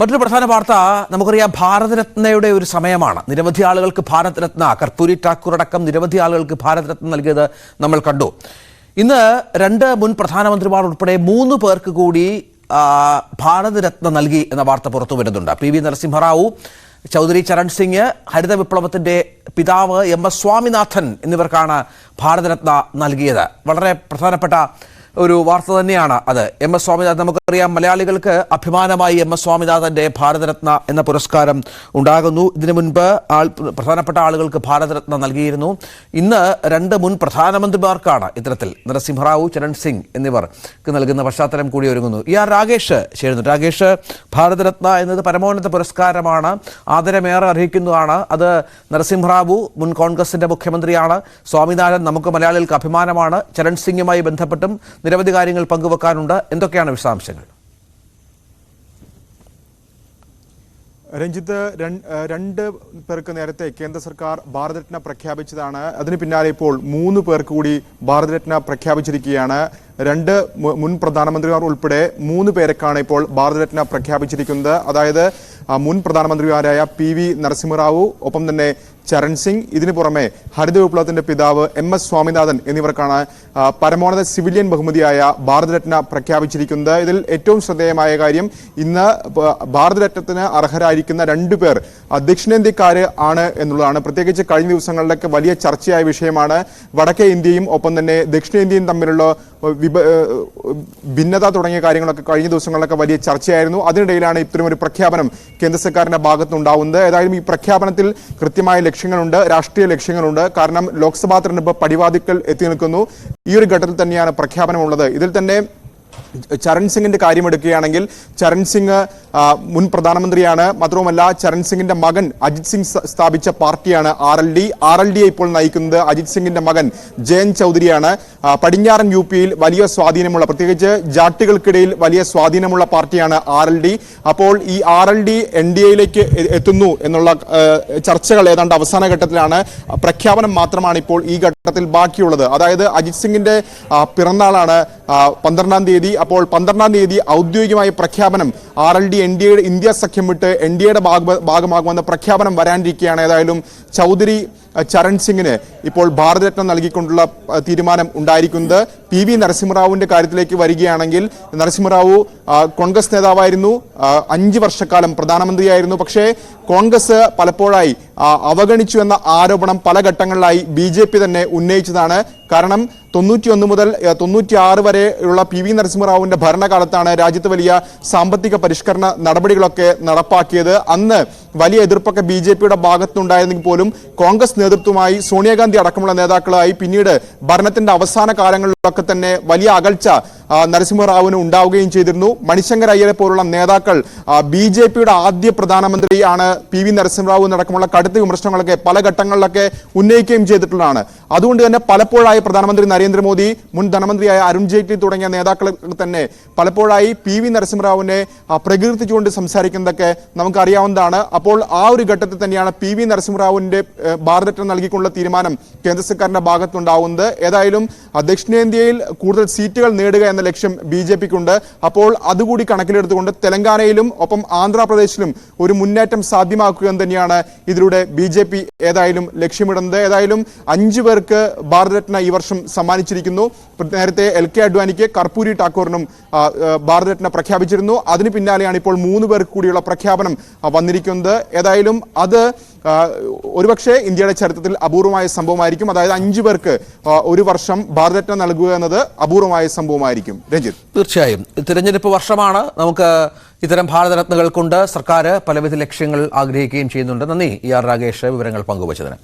മറ്റൊരു പ്രധാന വാർത്ത നമുക്കറിയാം ഭാരതരത്നയുടെ ഒരു സമയമാണ്. നിരവധി ആളുകൾക്ക് ഭാരതരത്ന കർപ്പൂരി ഠാക്കൂർ അടക്കം നിരവധി ആളുകൾക്ക് ഭാരതരത്ന നൽകിയത് നമ്മൾ കണ്ടു. ഇന്ന് രണ്ട് മുൻ പ്രധാനമന്ത്രിമാർ ഉൾപ്പെടെ മൂന്ന് പേർക്ക് കൂടി ഭാരതരത്ന നൽകി എന്ന വാർത്ത പുറത്തു വരുന്നുണ്ട്. പി വി നരസിംഹറാവു ചൗധരി ചരൺ സിംഗ് ഹരിത വിപ്ലവത്തിന്റെ പിതാവ് എം എസ് സ്വാമിനാഥൻ എന്നിവർക്കാണ് ഭാരതരത്ന നൽകിയത്. വളരെ പ്രധാനപ്പെട്ട ഒരു വാർത്ത തന്നെയാണ് അത്. എം എസ് സ്വാമിനാഥൻ നമുക്കറിയാം മലയാളികൾക്ക് അഭിമാനമായി എം എസ് സ്വാമിനാഥന്റെ ഭാരതരത്ന എന്ന പുരസ്കാരം ഉണ്ടാകുന്നു. ഇതിനു മുൻപ് ആൾ പ്രധാനപ്പെട്ട ആളുകൾക്ക് ഭാരതരത്ന നൽകിയിരുന്നു. ഇന്ന് രണ്ട് മുൻ പ്രധാനമന്ത്രിമാർക്കാണ് ഇത്തരത്തിൽ നരസിംഹറാവു ചരൺ സിംഗ് എന്നിവർക്ക് നൽകുന്ന പശ്ചാത്തലം കൂടി ഒരുങ്ങുന്നു. ഇ ആർ രാകേഷ് ചേരുന്നു. രാകേഷ് ഭാരതരത്ന എന്നത് പരമോന്നത പുരസ്കാരമാണ്. ആദരമേറെ അർഹിക്കുന്നതാണ്. അത് നരസിംഹറാവു മുൻ കോൺഗ്രസിന്റെ മുഖ്യമന്ത്രിയാണ്. സ്വാമിനാഥൻ നമുക്ക് മലയാളികൾക്ക് അഭിമാനമാണ്. ചരൺ സിംഗുമായി ബന്ധപ്പെട്ടും നിരവധി കാര്യങ്ങൾ പങ്കുവെക്കാനുണ്ട്. എന്തൊക്കെയാണ് വിശദാംശങ്ങൾ? രഞ്ജിത്ത് രണ്ട് പേർക്ക് നേരത്തെ കേന്ദ്ര സർക്കാർ ഭാരതരത്ന പ്രഖ്യാപിച്ചതാണ്. അതിന് പിന്നാലെ ഇപ്പോൾ മൂന്ന് പേർക്ക് കൂടി ഭാരതരത്ന പ്രഖ്യാപിച്ചിരിക്കുകയാണ്. രണ്ട് മുൻ പ്രധാനമന്ത്രിമാർ ഉൾപ്പെടെ മൂന്ന് പേരൊക്കെയാണ് ഇപ്പോൾ ഭാരതരത്ന പ്രഖ്യാപിച്ചിരിക്കുന്നത്. അതായത് മുൻ പ്രധാനമന്ത്രിമാരായ പി വി നരസിംഹറാവു ഒപ്പം തന്നെ ചരൺ സിംഗ് ഇതിനു പുറമെ ഹരിത വിപ്ലവത്തിന്റെ പിതാവ് എം എസ് സ്വാമിനാഥൻ എന്നിവർക്കാണ് പരമോന്നത സിവിലിയൻ ബഹുമതിയായ ഭാരതരത്ന പ്രഖ്യാപിച്ചിരിക്കുന്നത്. ഇതിൽ ഏറ്റവും ശ്രദ്ധേയമായ കാര്യം ഇന്ന് ഭാരതരത്നത്തിന് അർഹരായിരിക്കുന്ന രണ്ടു പേർ ദക്ഷിണേന്ത്യക്കാർ ആണ് എന്നുള്ളതാണ്. പ്രത്യേകിച്ച് കഴിഞ്ഞ ദിവസങ്ങളിലൊക്കെ വലിയ ചർച്ചയായ വിഷയമാണ് വടക്കേ ഇന്ത്യയും ഒപ്പം തന്നെ ദക്ഷിണേന്ത്യയും തമ്മിലുള്ള ഭിന്നത തുടങ്ങിയ കാര്യങ്ങളൊക്കെ കഴിഞ്ഞ ദിവസങ്ങളിലൊക്കെ വലിയ ചർച്ചയായിരുന്നു. അതിനിടയിലാണ് ഇത്തരം ഒരു പ്രഖ്യാപനം കേന്ദ്ര സർക്കാരിന്റെ ഭാഗത്തുനിന്നുണ്ടാവുന്നത് ഏതായാലും ഈ പ്രഖ്യാപനത്തിൽ കൃത്യമായ ലക്ഷ്യങ്ങളുണ്ട് രാഷ്ട്രീയ ലക്ഷ്യങ്ങളുണ്ട്. കാരണം ലോക്സഭാ തെരഞ്ഞെടുപ്പ് പടിവാതിക്കൽ എത്തി നിൽക്കുന്നു. ഈ ഒരു ഘട്ടത്തിൽ തന്നെയാണ് പ്രഖ്യാപനമുള്ളത്. ഇതിൽ തന്നെ ചരൺ സിംഗിന്റെ കാര്യമെടുക്കുകയാണെങ്കിൽ ചരൺ സിംഗ് മുൻ പ്രധാനമന്ത്രിയാണ്. മാത്രവുമല്ല ചരൺ സിംഗിന്റെ മകൻ അജിത് സിംഗ് സ്ഥാപിച്ച പാർട്ടിയാണ് R L D. R L ഡിയെ ഇപ്പോൾ നയിക്കുന്നത് അജിത് സിംഗിന്റെ മകൻ ജയൻ ചൗധരിയാണ്. പടിഞ്ഞാറൻ യു പിയിൽ വലിയ സ്വാധീനമുള്ള പ്രത്യേകിച്ച് ജാട്ടുകൾക്കിടയിൽ വലിയ സ്വാധീനമുള്ള പാർട്ടിയാണ് ആർ എൽ ഡി. അപ്പോൾ ഈ R L D N D എയിലേക്ക് എത്തുന്നു എന്നുള്ള ചർച്ചകൾ ഏതാണ്ട് അവസാന ഘട്ടത്തിലാണ്. പ്രഖ്യാപനം മാത്രമാണ് ഇപ്പോൾ ഈ ഘട്ടത്തിൽ ബാക്കിയുള്ളത്. അതായത് അജിത് സിംഗിന്റെ പിറന്നാളാണ് പന്ത്രണ്ടാം തീയതി. അപ്പോൾ പന്ത്രണ്ടാം തീയതി ഔദ്യോഗികമായ പ്രഖ്യാപനം R L D N D എയുടെ ഇന്ത്യ സഖ്യം വിട്ട് എൻ ഡി എയുടെ ഭാഗമാകുമെന്ന പ്രഖ്യാപനം വരാനിരിക്കുകയാണ്. ഏതായാലും ചൗധരി ചരൺ സിംഗിന് ഇപ്പോൾ ഭാരതരത്നം നൽകിക്കൊണ്ടുള്ള തീരുമാനം ഉണ്ടായിരിക്കുന്നത് പി വി നരസിംഹറാവുവിന്റെ കാര്യത്തിലേക്ക് വരികയാണെങ്കിൽ നരസിംഹറാവു കോൺഗ്രസ് നേതാവായിരുന്നു അഞ്ച് വർഷക്കാലം പ്രധാനമന്ത്രിയായിരുന്നു. പക്ഷേ കോൺഗ്രസ് പലപ്പോഴായി അവഗണിച്ചു എന്ന ആരോപണം പല ഘട്ടങ്ങളിലായി ബി തന്നെ ഉന്നയിച്ചതാണ്. കാരണം തൊണ്ണൂറ്റിയൊന്ന് മുതൽ തൊണ്ണൂറ്റി തൊണ്ണൂറ്റിയാറ് വരെ ഉള്ള പി വി നരസിംഹറാവുവിന്റെ ഭരണകാലത്താണ് രാജ്യത്ത് വലിയ സാമ്പത്തിക പരിഷ്കരണ നടപടികളൊക്കെ നടപ്പാക്കിയത്. അന്ന് വലിയ എതിർപ്പൊക്കെ ബി ജെ പിയുടെ ഭാഗത്തുനിന്നുണ്ടായിരുന്നെങ്കിൽ പോലും കോൺഗ്രസ് നേതൃത്വമായി സോണിയാഗാന്ധി അടക്കമുള്ള നേതാക്കളായി പിന്നീട് ഭരണത്തിന്റെ അവസാന കാലങ്ങളിലൊക്കെ തന്നെ വലിയ അകൽച്ച നരസിംഹറാവുവിന് ഉണ്ടാവുകയും ചെയ്തിരുന്നു. മണിശങ്കർ അയ്യരെ പോലുള്ള നേതാക്കൾ ബി ജെ പിയുടെ ആദ്യ പ്രധാനമന്ത്രിയാണ് പി വി നരസിംഹറാവു എന്നടക്കമുള്ള കടുത്ത വിമർശനങ്ങളൊക്കെ പല ഘട്ടങ്ങളിലൊക്കെ ഉന്നയിക്കുകയും ചെയ്തിട്ടുള്ളതാണ്. അതുകൊണ്ട് തന്നെ പലപ്പോഴായി പ്രധാനമന്ത്രി നരേന്ദ്രമോദി മുൻ ധനമന്ത്രിയായ അരുൺ ജെയ്റ്റ്ലി തുടങ്ങിയ നേതാക്കൾ തന്നെ പലപ്പോഴായി പി വി നരസിംഹറാവുവിനെ പ്രകീർത്തിച്ചുകൊണ്ട് സംസാരിക്കുന്നതൊക്കെ നമുക്കറിയാവുന്നതാണ്. അപ്പോൾ ആ ഒരു ഘട്ടത്തിൽ തന്നെയാണ് പി വി നരസിംഹറാവുവിന്റെ ഭാരതത്തിന് നൽകിക്കൊണ്ടുള്ള തീരുമാനം കേന്ദ്ര സർക്കാരിന്റെ ഭാഗത്തുണ്ടാവുന്നത്. ഏതായാലും ദക്ഷിണേന്ത്യയിൽ കൂടുതൽ സീറ്റുകൾ നേടുക എന്ന ലക്ഷ്യം ബി ജെ പിക്കുണ്ട്. അപ്പോൾ അതുകൂടി കണക്കിലെടുത്തുകൊണ്ട് തെലങ്കാനയിലും ഒപ്പം ആന്ധ്രാപ്രദേശിലും ഒരു മുന്നേറ്റം സാധ്യമാക്കുക എന്ന് തന്നെയാണ് ഇതിലൂടെ ബി ഏതായാലും ലക്ഷ്യമിടുന്നത്. ഏതായാലും അഞ്ചു പേർക്ക് ഭാരതരത്ന വർഷം സമ്മാനിച്ചിരിക്കുന്നു. നേരത്തെ എൽ കെ അഡ്വാനിക്ക് കർപ്പൂരി ആ, ഭാരതരത്ന പ്രഖ്യാപിച്ചിരുന്നു. അതിന് പിന്നാലെയാണ് ഇപ്പോൾ മൂന്ന് പേർക്ക് കൂടിയുള്ള പ്രഖ്യാപനം വന്നിരിക്കുന്നത്. ഏതായാലും അത് ഒരുപക്ഷെ ഇന്ത്യയുടെ ചരിത്രത്തിൽ അപൂർവമായ സംഭവമായിരിക്കും. അതായത് അഞ്ചു പേർക്ക് ഒരു വർഷം ഭാരതരത്ന നൽകുക എന്നത് അപൂർവമായ സംഭവമായിരിക്കും. രഞ്ജിത്ത്. തീർച്ചയായും. തിരഞ്ഞെടുപ്പ് വർഷമാണ്. നമുക്ക് ഇത്തരം ഭാരതരത്നകൾ കൊണ്ട് സർക്കാർ പലവിധ ലക്ഷ്യങ്ങൾ ആഗ്രഹിക്കുകയും ചെയ്യുന്നുണ്ട്. നന്ദി. ഇ ആർ രാകേഷ് വിവരങ്ങൾ പങ്കുവച്ചതിന്.